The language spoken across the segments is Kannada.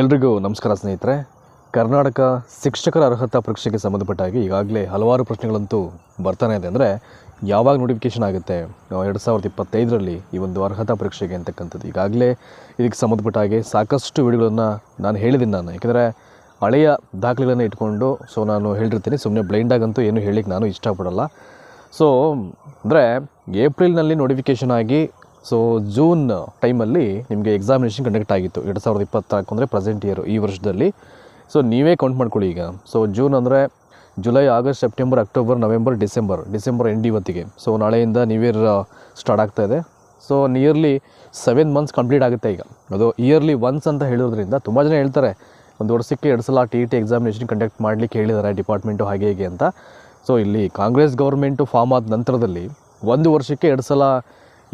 ಎಲ್ರಿಗೂ ನಮಸ್ಕಾರ ಸ್ನೇಹಿತರೆ. ಕರ್ನಾಟಕ ಶಿಕ್ಷಕರ ಅರ್ಹತಾ ಪರೀಕ್ಷೆಗೆ ಸಂಬಂಧಪಟ್ಟ ಹಾಗೆ ಈಗಾಗಲೇ ಹಲವಾರು ಪ್ರಶ್ನೆಗಳಂತೂ ಬರ್ತಾನೆ ಇದೆ ಅಂದರೆ ಯಾವಾಗ ನೋಟಿಫಿಕೇಷನ್ ಆಗುತ್ತೆ? ಎರಡು ಸಾವಿರದ ಇಪ್ಪತ್ತೈದರಲ್ಲಿ ಈ ಒಂದು ಅರ್ಹತಾ ಪರೀಕ್ಷೆಗೆ ಅಂತಕ್ಕಂಥದ್ದು. ಈಗಾಗಲೇ ಇದಕ್ಕೆ ಸಂಬಂಧಪಟ್ಟ ಹಾಗೆ ಸಾಕಷ್ಟು ವಿಡಿಯೋಗಳನ್ನು ನಾನು ಹೇಳಿದ್ದೀನಿ ನಾನು. ಯಾಕೆಂದರೆ ಹಳೆಯ ದಾಖಲೆಗಳನ್ನು ಇಟ್ಕೊಂಡು ಸೊ ನಾನು ಹೇಳಿರ್ತೀನಿ ಸುಮ್ಮನೆ ಬ್ಲೈಂಡಾಗಂತೂ ಏನು ಹೇಳಿಕ್ಕೆ ನಾನು ಇಷ್ಟಪಡಲ್ಲ. ಸೊ ಅಂದರೆ ಏಪ್ರಿಲ್ನಲ್ಲಿ ನೋಟಿಫಿಕೇಷನ್ ಆಗಿ ಸೊ ಜೂನ್ ಟೈಮಲ್ಲಿ ನಿಮಗೆ ಎಕ್ಸಾಮಿನೇಷನ್ ಕಂಡಕ್ಟ್ ಆಗಿತ್ತು. ಎರಡು ಸಾವಿರದ ಇಪ್ಪತ್ನಾಲ್ಕು ಅಂದರೆ ಪ್ರೆಸೆಂಟ್ ಇಯರ್ ಈ ವರ್ಷದಲ್ಲಿ. ಸೊ ನೀವೇ ಕೌಂಟ್ ಮಾಡ್ಕೊಳ್ಳಿ ಈಗ. ಸೊ ಜೂನ್ ಅಂದರೆ July August September October November December December end ಇವತ್ತಿಗೆ. ಸೊ ನಾಳೆಯಿಂದ ನ್ಯೂ ಇಯರ್ ಸ್ಟಾರ್ಟ್ ಆಗ್ತಾ ಇದೆ. So nearly seven months complete ಆಗುತ್ತೆ ಈಗ. ಅದು ಇಯರ್ಲಿ ಒನ್ಸ್ ಅಂತ ಹೇಳೋದ್ರಿಂದ ತುಂಬ ಜನ ಹೇಳ್ತಾರೆ, ಒಂದು ವರ್ಷಕ್ಕೆ ಎರಡು ಸಲ ಟಿ ಟಿ ಎಕ್ಸಾಮಿನೇಷನ್ ಕಂಡಕ್ಟ್ ಮಾಡಲಿಕ್ಕೆ ಹೇಳಿದ್ದಾರೆ ಡಿಪಾರ್ಟ್ಮೆಂಟು ಹಾಗೆ ಹೇಗೆ ಅಂತ. ಸೊ ಇಲ್ಲಿ ಕಾಂಗ್ರೆಸ್ ಗೌರ್ಮೆಂಟು ಫಾರ್ಮ್ ಆದ ನಂತರದಲ್ಲಿ ಒಂದು ವರ್ಷಕ್ಕೆ ಎರಡು ಸಲ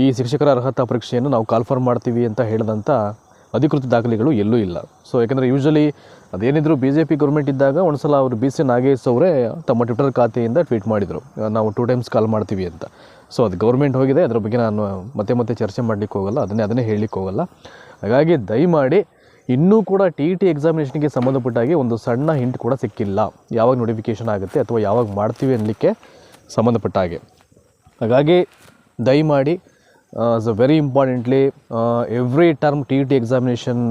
ಈ ಶಿಕ್ಷಕರ ಅರ್ಹತಾ ಪರೀಕ್ಷೆಯನ್ನು ನಾವು ಕಾಲ್ಫರ್ ಮಾಡ್ತೀವಿ ಅಂತ ಹೇಳಿದಂಥ ಅಧಿಕೃತ ದಾಖಲೆಗಳು ಎಲ್ಲೂ ಇಲ್ಲ. ಸೊ ಯಾಕಂದರೆ ಯೂಶ್ವಲಿ ಅದೇನಿದ್ರು ಬಿ ಜೆ ಪಿ ಗೌರ್ಮೆಂಟ್ ಇದ್ದಾಗ ಒಂದು ಸಲ ಅವರು ಬಿ ಸಿ ನಾಗೇಶ್ ಅವರೇ ತಮ್ಮ ಟ್ವಿಟರ್ ಖಾತೆಯಿಂದ ಟ್ವೀಟ್ ಮಾಡಿದರು. ನಾವು ಟೂ ಟೈಮ್ಸ್ ಕಾಲ್ ಮಾಡ್ತೀವಿ ಅಂತ. ಸೊ ಅದು ಗೌರ್ಮೆಂಟ್ ಹೋಗಿದೆ, ಅದ್ರ ಬಗ್ಗೆ ನಾನು ಮತ್ತೆ ಮತ್ತೆ ಚರ್ಚೆ ಮಾಡಲಿಕ್ಕೆ ಹೋಗಲ್ಲ, ಅದನ್ನೇ ಅದನ್ನೇ ಹೇಳಲಿಕ್ಕೆ ಹೋಗಲ್ಲ. ಹಾಗಾಗಿ ದಯಮಾಡಿ ಇನ್ನೂ ಕೂಡ ಟಿ ಇ ಟಿ ಎಕ್ಸಾಮಿನೇಷನ್ಗೆ ಸಂಬಂಧಪಟ್ಟಾಗಿ ಒಂದು ಸಣ್ಣ ಹಿಂಟ್ ಕೂಡ ಸಿಕ್ಕಿಲ್ಲ. ಯಾವಾಗ ನೋಟಿಫಿಕೇಷನ್ ಆಗುತ್ತೆ ಅಥವಾ ಯಾವಾಗ ಮಾಡ್ತೀವಿ ಅನ್ನಲಿಕ್ಕೆ ಸಂಬಂಧಪಟ್ಟ ಹಾಗೆ. ಹಾಗಾಗಿ ದಯಮಾಡಿ so very importantly every term T T examination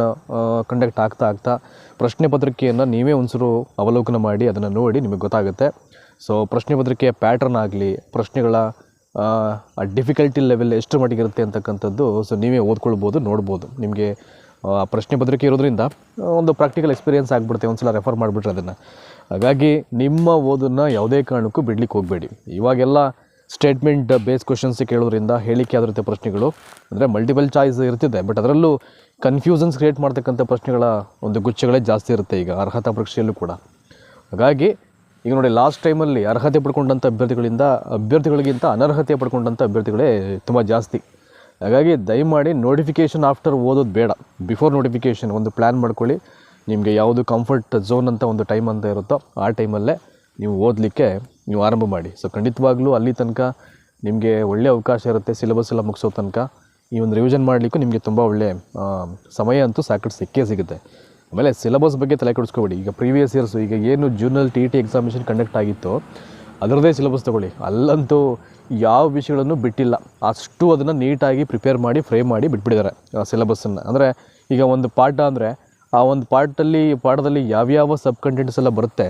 conduct ಆಗ್ತಾ ಆಗ್ತಾ ಪ್ರಶ್ನೆ ಪತ್ರಿಕೆಯನ್ನು ನೀವೇ ಒಂಚೂರು ಅವಲೋಕನ ಮಾಡಿ ಅದನ್ನು ನೋಡಿ ನಿಮಗೆ ಗೊತ್ತಾಗುತ್ತೆ. ಸೊ ಪ್ರಶ್ನೆ ಪತ್ರಿಕೆಯ ಪ್ಯಾಟ್ರನ್ ಆಗಲಿ, ಪ್ರಶ್ನೆಗಳ, ಆ ಡಿಫಿಕಲ್ಟಿ ಲೆವೆಲ್ ಎಷ್ಟು ಮಟ್ಟಿಗೆ ಇರುತ್ತೆ ಅಂತಕ್ಕಂಥದ್ದು ಸೊ ನೀವೇ ಓದ್ಕೊಳ್ಬೋದು, ನೋಡ್ಬೋದು. ನಿಮಗೆ, ಆ, ಪ್ರಶ್ನೆ ಪತ್ರಿಕೆ ಇರೋದ್ರಿಂದ ಒಂದು ಪ್ರಾಕ್ಟಿಕಲ್ ಎಕ್ಸ್ಪೀರಿಯೆನ್ಸ್ ಆಗಿಬಿಡುತ್ತೆ ಒಂದು ಸಲ ರೆಫರ್ ಮಾಡಿಬಿಟ್ರೆ ಅದನ್ನು. ಹಾಗಾಗಿ ನಿಮ್ಮ ಓದನ್ನು ಯಾವುದೇ ಕಾರಣಕ್ಕೂ ಬಿಡ್ಲಿಕ್ಕೆ ಹೋಗಬೇಡಿ. ಇವಾಗೆಲ್ಲ ಸ್ಟೇಟ್ಮೆಂಟ್ ಬೇಸ್ ಕ್ವಶನ್ಸ್ ಕೇಳೋದ್ರಿಂದ ಹೇಳಿಕೆ ಆದಂಥ ಪ್ರಶ್ನೆಗಳು, ಅಂದರೆ ಮಲ್ಟಿಪಲ್ ಚಾಯ್ಸ್ ಇರ್ತಿದೆ. ಬಟ್ ಅದರಲ್ಲೂ ಕನ್ಫ್ಯೂಷನ್ಸ್ ಕ್ರಿಯೇಟ್ ಮಾಡ್ತಕ್ಕಂಥ ಪ್ರಶ್ನೆಗಳ ಒಂದು ಗುಚ್ಛಗಳೇ ಜಾಸ್ತಿ ಇರುತ್ತೆ ಈಗ, ಅರ್ಹತಾ ಪರೀಕ್ಷೆಯಲ್ಲೂ ಕೂಡ. ಹಾಗಾಗಿ, ಈಗ ನೋಡಿ ಲಾಸ್ಟ್ ಟೈಮಲ್ಲಿ ಅರ್ಹತೆ ಪಡ್ಕೊಂಡಂಥ ಅಭ್ಯರ್ಥಿಗಳಿಂದ, ಅಭ್ಯರ್ಥಿಗಳಿಗಿಂತ ಅನರ್ಹತೆ ಪಡ್ಕೊಂಡಂಥ ಅಭ್ಯರ್ಥಿಗಳೇ ತುಂಬ ಜಾಸ್ತಿ. ಹಾಗಾಗಿ ದಯಮಾಡಿ ನೋಟಿಫಿಕೇಷನ್ ಆಫ್ಟರ್ ಓದೋದು ಬೇಡ. ಬಿಫೋರ್ ನೋಟಿಫಿಕೇಷನ್ ಒಂದು ಪ್ಲ್ಯಾನ್ ಮಾಡ್ಕೊಳ್ಳಿ. ನಿಮಗೆ ಯಾವುದು ಕಂಫರ್ಟ್ ಝೋನ್ ಅಂತ ಒಂದು ಟೈಮ್ ಅಂತ ಇರುತ್ತೋ, ಆ ಟೈಮಲ್ಲೇ ನೀವು ಓದಲಿಕ್ಕೆ ನೀವು ಆರಂಭ ಮಾಡಿ. ಸೊ ಖಂಡಿತವಾಗ್ಲೂ ಅಲ್ಲಿ ತನಕ ನಿಮಗೆ ಒಳ್ಳೆಯ ಅವಕಾಶ ಇರುತ್ತೆ ಸಿಲೆಬಸ್ ಎಲ್ಲ ಮುಗಿಸೋ ತನಕ. ಈ ಒಂದು ರಿವಿಷನ್ ಮಾಡಲಿಕ್ಕೂ ನಿಮಗೆ ತುಂಬ ಒಳ್ಳೆಯ ಸಮಯ ಅಂತೂ ಸಾಕಷ್ಟು ಸಿಕ್ಕೇ ಸಿಗುತ್ತೆ. ಆಮೇಲೆ ಸಿಲೆಬಸ್ ಬಗ್ಗೆ ತಲೆ ಕೆಡಿಸ್ಕೊಬೇಡಿ. ಈಗ ಪ್ರೀವಿಯಸ್ ಇಯರ್ಸ್ ಈಗ ಏನು ಜೂನಲ್ಲಿ ಟಿ ಟಿ ಎಕ್ಸಾಮಿನೇಷನ್ ಕಂಡಕ್ಟ್ ಆಗಿತ್ತು, ಅದರದ್ದೇ ಸಿಲೆಬಸ್ ತೊಗೊಳ್ಳಿ. ಅಲ್ಲಂತೂ ಯಾವ ವಿಷಯಗಳನ್ನು ಬಿಟ್ಟಿಲ್ಲ. ಅಷ್ಟು ಅದನ್ನು ನೀಟಾಗಿ ಪ್ರಿಪೇರ್ ಮಾಡಿ ಫ್ರೇಮ್ ಮಾಡಿ ಬಿಟ್ಬಿಟ್ಟಿದ್ದಾರೆ ಸಿಲೆಬಸ್ಸನ್ನು ಅಂದರೆ ಈಗ ಒಂದು ಪಾಠ ಅಂದರೆ, ಆ ಒಂದು ಪಾಠದಲ್ಲಿ ಪಾಠದಲ್ಲಿ ಯಾವ್ಯಾವ ಸಬ್ ಕಂಟೆಂಟ್ಸ್ ಎಲ್ಲ ಬರುತ್ತೆ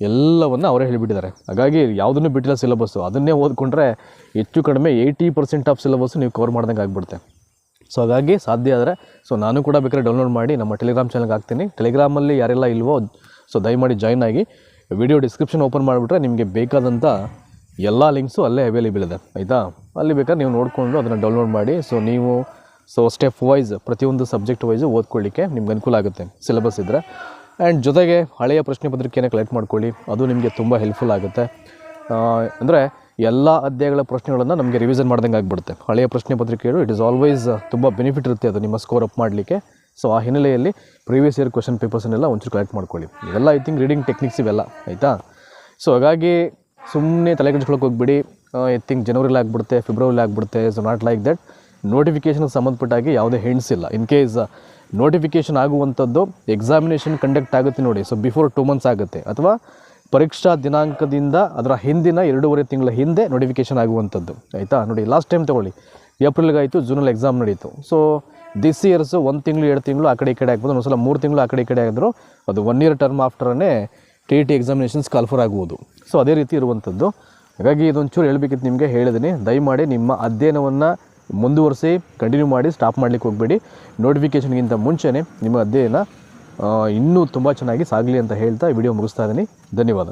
ಎಲ್ಲವನ್ನು ಅವರೇ ಹೇಳಿಬಿಟ್ಟಿದ್ದಾರೆ. ಹಾಗಾಗಿ ಯಾವುದನ್ನು ಬಿಟ್ಟಿಲ್ಲ ಸಿಲೆಬಸ್ಸು ಅದನ್ನೇ ಓದ್ಕೊಂಡ್ರೆ ಹೆಚ್ಚು ಕಡಿಮೆ ಏಯ್ಟಿ ಪರ್ಸೆಂಟ್ ಆಫ್ ಸಿಲೆಬಸ್ಸು ನೀವು ಕವರ್ ಮಾಡ್ದಂಗೆ ಆಗಿಬಿಡುತ್ತೆ. ಸೊ ಹಾಗಾಗಿ ಸಾಧ್ಯ ಆದರೆ ಸೊ ನಾನು ಕೂಡ ಬೇಕಾದ್ರೆ ಡೌನ್ಲೋಡ್ ಮಾಡಿ ನಮ್ಮ ಟೆಲಿಗ್ರಾಮ್ ಚಾನಲ್ಗೆ ಹಾಕ್ತೀನಿ. ಟೆಲಿಗ್ರಾಮಲ್ಲಿ ಯಾರೆಲ್ಲ ಇಲ್ವೋ ಸೊ ದಯಮಾಡಿ ಜಾಯ್ನ್ ಆಗಿ. ವಿಡಿಯೋ ಡಿಸ್ಕ್ರಿಪ್ಷನ್ ಓಪನ್ ಮಾಡಿಬಿಟ್ರೆ ನಿಮಗೆ ಬೇಕಾದಂಥ ಎಲ್ಲ ಲಿಂಕ್ಸು ಅಲ್ಲೇ ಅವೈಲೇಬಲ್ ಇದೆ. ಆಯಿತಾ? ಅಲ್ಲಿ ಬೇಕಾದ್ರೆ ನೀವು ನೋಡಿಕೊಂಡು ಅದನ್ನು ಡೌನ್ಲೋಡ್ ಮಾಡಿ. ಸೊ ನೀವು ಸೊ ಸ್ಟೆಪ್ ವೈಸ್ ಪ್ರತಿಯೊಂದು ಸಬ್ಜೆಕ್ಟ್ ವೈಸು ಓದ್ಕೊಳ್ಳಿಕ್ಕೆ ನಿಮ್ಗೆ ಅನುಕೂಲ ಆಗುತ್ತೆ. ಸಿಲೆಬಸ್ ಇದ್ದರೆ ಆ್ಯಂಡ್ ಜೊತೆಗೆ ಹಳೆಯ ಪ್ರಶ್ನೆ ಪತ್ರಿಕೆಯನ್ನು ಕಲೆಕ್ಟ್ ಮಾಡ್ಕೊಳ್ಳಿ. ಅದು ನಿಮಗೆ ತುಂಬ ಹೆಲ್ಪ್ಫುಲ್ ಆಗುತ್ತೆ. ಅಂದರೆ ಎಲ್ಲ ಅಧ್ಯಾಯಗಳ ಪ್ರಶ್ನೆಗಳನ್ನು ನಮಗೆ ರಿವಿಸನ್ ಮಾಡ್ದಂಗೆ ಆಗಿಬಿಡುತ್ತೆ. ಹಳೆಯ ಪ್ರಶ್ನೆ ಪತ್ರಿಕೆಗಳು ಇಟ್ ಇಸ್ ಆಲ್ವೇಸ್ ತುಂಬ ಬೆನಿಫಿಟ್ ಇರುತ್ತೆ ಅದು ನಿಮ್ಮ ಸ್ಕೋರ್ ಅಪ್ ಮಾಡಲಿಕ್ಕೆ. ಸೊ ಆ ಹಿನ್ನೆಲೆಯಲ್ಲಿ ಪ್ರೀವಿಯಸ್ ಇಯರ್ ಕ್ವಶನ್ ಪೇಪರ್ಸನ್ನೆಲ್ಲ ಒಂಚೂರು ಕಲೆಕ್ಟ್ ಮಾಡ್ಕೊಳ್ಳಿ. ಇವೆಲ್ಲ ಐ ಥಿಂಕ್ ರೀಡಿಂಗ್ ಟೆಕ್ನಿಕ್ಸ್ ಇವೆಲ್ಲ, ಆಯಿತಾ? ಸೊ ಹಾಗಾಗಿ ಸುಮ್ಮನೆ ತಲೆ ಕೆಡಿಸ್ಕೊಳಕ್ಕೆ ಹೋಗ್ಬಿಡಿ. ಐ ಥಿಂಕ್ ಜನವರಿಲಿ ಆಗಿಬಿಡುತ್ತೆ ಫೆಬ್ರವರಿಲಿ ಆಗಿಬಿಡುತ್ತೆ ಸೊ ನಾಟ್ ಲೈಕ್ ದಟ್ ನೋಟಿಫಿಕೇಷನ್ಗೆ ಸಂಬಂಧಪಟ್ಟಾಗಿ ಯಾವುದೇ ಹಿಂಟ್ಸ್ ಇಲ್ಲ. ಇನ್ ಕೇಸ್ ನೋಟಿಫಿಕೇಷನ್ ಆಗುವಂಥದ್ದು ಎಕ್ಸಾಮಿನೇಷನ್ ಕಂಡಕ್ಟ್ ಆಗುತ್ತೆ ನೋಡಿ. ಸೊ ಬಿಫೋರ್ ಟೂ ಮಂತ್ಸ್ ಆಗುತ್ತೆ. ಅಥವಾ ಪರೀಕ್ಷಾ ದಿನಾಂಕದಿಂದ ಅದರ ಹಿಂದಿನ ಎರಡೂವರೆ ತಿಂಗಳ ಹಿಂದೆ ನೋಟಿಫಿಕೇಷನ್ ಆಗುವಂಥದ್ದು. ಆಯಿತಾ? ನೋಡಿ ಲಾಸ್ಟ್ ಟೈಮ್ ತೊಗೊಳ್ಳಿ. ಏಪ್ರಿಲ್ಗಾಯಿತು ಜೂನಲ್ಲಿ ಎಕ್ಸಾಮ್ ನಡೀತು. ಸೊ ದಿಸ್ ಇಯರ್ಸು ಒಂದು ತಿಂಗಳು, ಎರಡು ತಿಂಗಳು ಆ ಕಡೆ ಈ ಕಡೆ ಆಗ್ಬೋದು. ಒಂದ್ಸಲ ಮೂರು ತಿಂಗಳು ಆ ಕಡೆ ಈ ಕಡೆ ಆಗಿದ್ರು ಅದು one year term ಆಫ್ಟರೇ T T examinations call for ಆಗುವುದು. ಸೊ ಅದೇ ರೀತಿ ಇರುವಂಥದ್ದು. ಹಾಗಾಗಿ ಇದೊಂಚೂರು ಹೇಳಬೇಕಿತ್ತು ನಿಮಗೆ ಹೇಳಿದ್ದೀನಿ ದಯಮಾಡಿ ನಿಮ್ಮ ಅಧ್ಯಯನವನ್ನು ಮುಂದುವರಿಸಿ ಕಂಟಿನ್ಯೂ ಮಾಡಿ ಸ್ಟಾಪ್ ಮಾಡಲಿಕ್ಕೆ ಹೋಗಬೇಡಿ. ನೋಟಿಫಿಕೇಷನ್ಗಿಂತ ಮುಂಚೆನೇ ನಿಮ್ಮ ಅಧ್ಯಯನ ಇನ್ನೂ ತುಂಬ ಚೆನ್ನಾಗಿ ಸಾಗಲಿ ಅಂತ ಹೇಳ್ತಾ ವಿಡಿಯೋ ಮುಗಿಸ್ತಾ ಇದ್ದೀನಿ. ಧನ್ಯವಾದ.